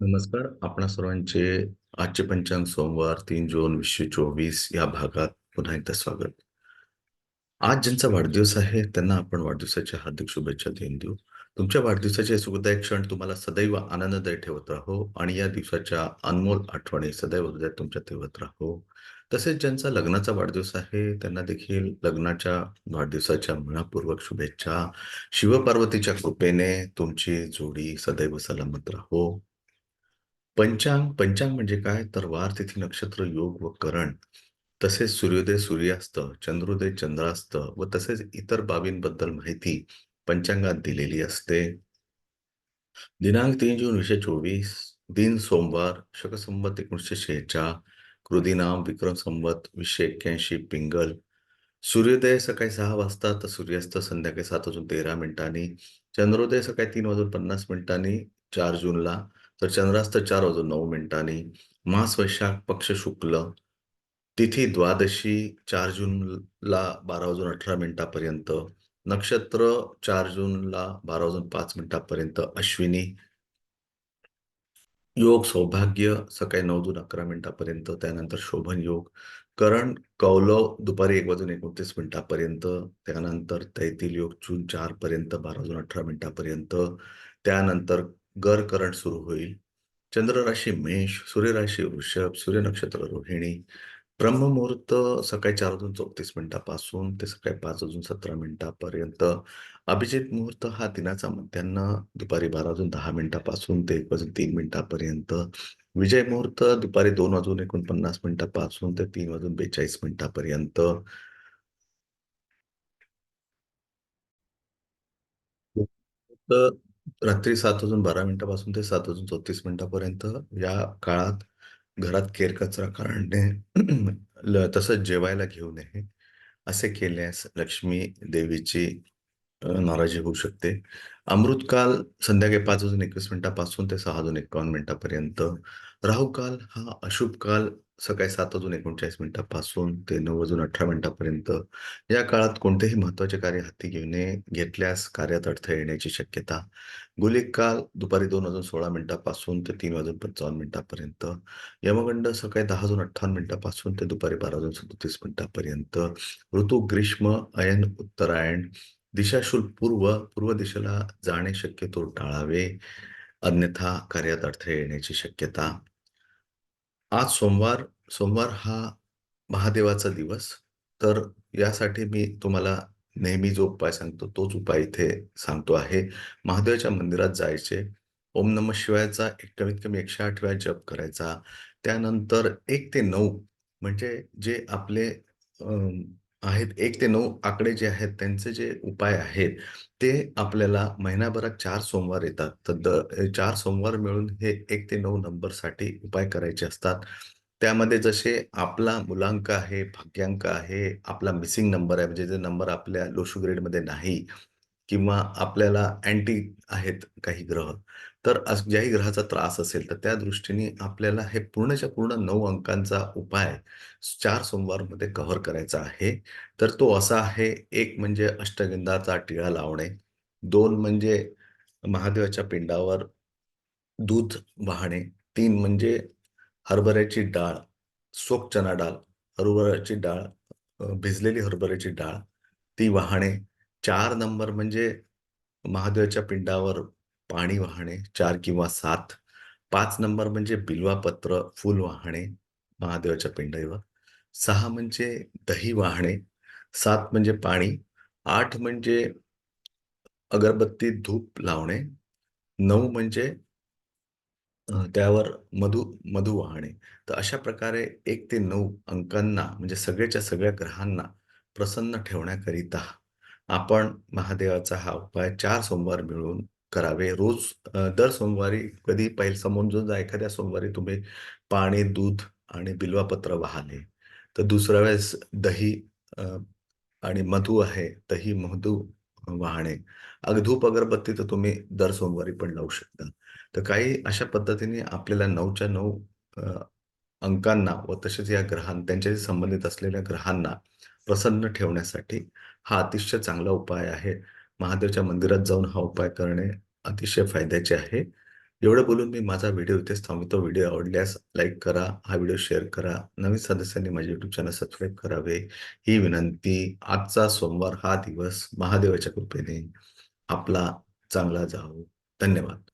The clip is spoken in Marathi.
नमस्कार. आपणा सर्वांचे आजचे पंचांग सोमवार तीन जून वीसशे चोवीस या भागात पुन्हा एकदा स्वागत. आज ज्यांचा वाढदिवस आहे त्यांना आपण वाढदिवसाच्या हार्दिक शुभेच्छा देऊन देऊ. तुमच्या वाढदिवसाचे सुखदायक क्षण तुम्हाला सदैव आनंददायी ठेवत राहो आणि या दिवसाच्या अनमोल आठवणी सदैव हृदयात तुमच्या ठेवत राहो. तसेच ज्यांचा लग्नाचा वाढदिवस आहे त्यांना देखील लग्नाच्या वाढदिवसाच्या मनापूर्वक शुभेच्छा. शिवपार्वतीच्या कृपेने तुमची जोडी सदैव सलामत राहो. पंचांग पंचांग म्हणजे काय? तर वार तिथी नक्षत्र योग व करण. तसेच सूर्योदय सूर्यास्त चंद्रोदय चंद्रास्त व तसेच इतर बाबींबद्दल माहिती पंचांगात दिलेली असते. दिनांक तीन जून वीसशे चोवीस दिन सोमवार शकसंवत एकोणीसशे शेहेचाळ कृदिनाम विक्रम संवत वीसशे एक्क्याऐंशी पिंगल. सूर्योदय सकाळी सहा वाजता तर सूर्यास्त संध्याकाळी सात वाजून तेरा मिनिटांनी. चंद्रोदय सकाळी तीन वाजून पन्नास मिनिटांनी चार जूनला. तर चंद्रास्त चार वाजून नऊ मिनिटांनी. मास वैशाख पक्ष शुक्ल. तिथी द्वादशी चार जूनला बारा वाजून अठरा मिनिटापर्यंत. नक्षत्र चार जूनला बारा वाजून पाच मिनिटापर्यंत अश्विनी. योग सौभाग्य सकाळी नऊ जून अकरा मिनिटापर्यंत. त्यानंतर शोभन योग. करण कौलव दुपारी एक वाजून एकोणतीस मिनिटापर्यंत. त्यानंतर तैतील योग जून चार पर्यंत बारा वाजून अठरा मिनिटापर्यंत. त्यानंतर गर करंट सुरू होईल. चंद्र राशी मेष सूर्यराशी वृषभ सूर्य नक्षत्र रोहिणी ब्रह्ममुहूर्त सकाळी चार वाजून चौतीस मिनिटापासून ते सकाळी पाच वाजून सतरा मिनिटापर्यंत. अभिजित मुहूर्त हा दिनाचा मध्यान्ह दुपारी बारा वाजून दहा मिनिटापासून ते एक वाजून तीन मिनिटापर्यंत. विजय मुहूर्त दुपारी दोन वाजून एकोणपन्नास मिनिटापासून ते तीन वाजून बेचाळीस मिनिटापर्यंत. रात्री सात वाजून बारा मिनिटापासून ते सात वाजून चौतीस मिनिटापर्यंत या काळात घरात केरकचरा काढणे तसंच जेवायला घेऊ नये असे केल्यास लक्ष्मी देवीची नाराजी होऊ शकते. अमृतकाल संध्याकाळी पाच वाजून एकवीस मिनिटापासून ते सहा वाजून एकावन्न मिनिटापर्यंत. राहुकाल हा अशुभ काल सकाळी सात वाजून एकोणचाळीस मिनिटापासून ते नऊ वाजून अठरा मिनिटापर्यंत. या काळात कोणतेही महत्त्वाचे कार्य हाती घेणे घेतल्यास कार्यात अडथळे येण्याची शक्यता. गुलिक काल दुपारी दोन वाजून सोळा मिनिटापासून ते तीन वाजून पंचावन्न मिनिटापर्यंत. यमगंड सकाळी दहा वाजून अठ्ठावन्न मिनिटापासून ते दुपारी बारा वाजून सदोतीस मिनिटापर्यंत. ऋतू ग्रीष्म अयन उत्तरायण दिशाशूल पूर्व पूर्व दिशेला जाणे शक्यतो टाळावे. अन्यथा कार्यात अडथळे येण्याची शक्यता. आज सोमवार सोमवार हा महादेवाचा दिवस. तर यासाठी मी तुम्हाला नेहमी जो उपाय सांगतो तोच उपाय इथे सांगतो आहे. महादेवाच्या मंदिरात जायचे. ओम नम शिवायचा एक कमीत कमी एकशे आठ वेळा जप करायचा. त्यानंतर एक ते नऊ म्हणजे जे आपले आहेत एक ते नऊ आकडे जे आहेत त्यांचे जे उपाय आहेत ते आपल्याला महिनाभरात चार सोमवार येतात. तर द चार सोमवार मिळून हे एक ते नऊ नंबरसाठी उपाय करायचे असतात. त्यामध्ये जसे आपला मुलांक आहे भाग्यांक आहे आपला मिसिंग नंबर आहे म्हणजे जे नंबर आपल्या लोशू ग्रेडमध्ये नाही किंवा आपल्याला अँटी आहेत काही ग्रह तर ज्याही ग्रहाचा त्रास असेल तर त्या दृष्टीने आपल्याला हे पूर्णच्या पूर्ण नऊ अंकांचा उपाय चार सोमवारमध्ये कव्हर करायचा आहे. तर तो असा आहे एक म्हणजे अष्टगंधाचा टिळा लावणे दोन म्हणजे महादेवाच्या पिंडावर दूध वाहणे तीन म्हणजे हरभऱ्याची डाळ सोक चना डाळ हरभऱ्याची डाळ भिजलेली हरभऱ्याची डाळ ती वाहणे. चार नंबर म्हणजे महादेवाच्या पिंडावर पाणी वाहणे चार किंवा सात. पाच नंबर म्हणजे बिल्वापत्र फुल वाहणे महादेवाच्या पिंडईवर सहा म्हणजे दही वाहणे सात म्हणजे पाणी आठ म्हणजे अगरबत्ती धूप लावणे नऊ म्हणजे त्यावर मधु मधु वाहणे. तर अशा प्रकारे एक ते नऊ अंकांना म्हणजे सगळ्याच्या सगळ्या ग्रहांना प्रसन्न ठेवण्याकरिता आपण महादेवाचा हा उपाय चार सोमवार मिळून करावे. रोज दर सोमवारी कधी पहिले समजून जा एखाद्या सोमवारी तुम्ही पाणी दूध आणि बिल्वापत्र वाहले तर दुसऱ्या वेळेस दही आणि मधू आहे दही मधू वाहणे. अगधूप अगरबत्ती तर तुम्ही दर सोमवारी पण लावू शकता. तर काही अशा पद्धतीने आपल्याला नऊच्या नऊ अंकांना व तसेच या ग्रहां त्यांच्याशी संबंधित असलेल्या ग्रहांना प्रसन्न ठेवण्यासाठी हा अतिशय चांगला उपाय आहे. महादेवच्या मंदिरात जाऊन हा उपाय करणे अतिशय फायद्याचे आहे एवढं बोलून मी माझा व्हिडिओ इथेच थांबतो व्हिडिओ आवडल्यास लाईक करा, हा व्हिडिओ शेअर करा. नवीन सदस्यांनी माझे युट्यूब चॅनल सबस्क्राईब करावे, ही विनंती. आजचा सोमवार हा दिवस महादेवाच्या कृपेने आपला चांगला जावो. धन्यवाद.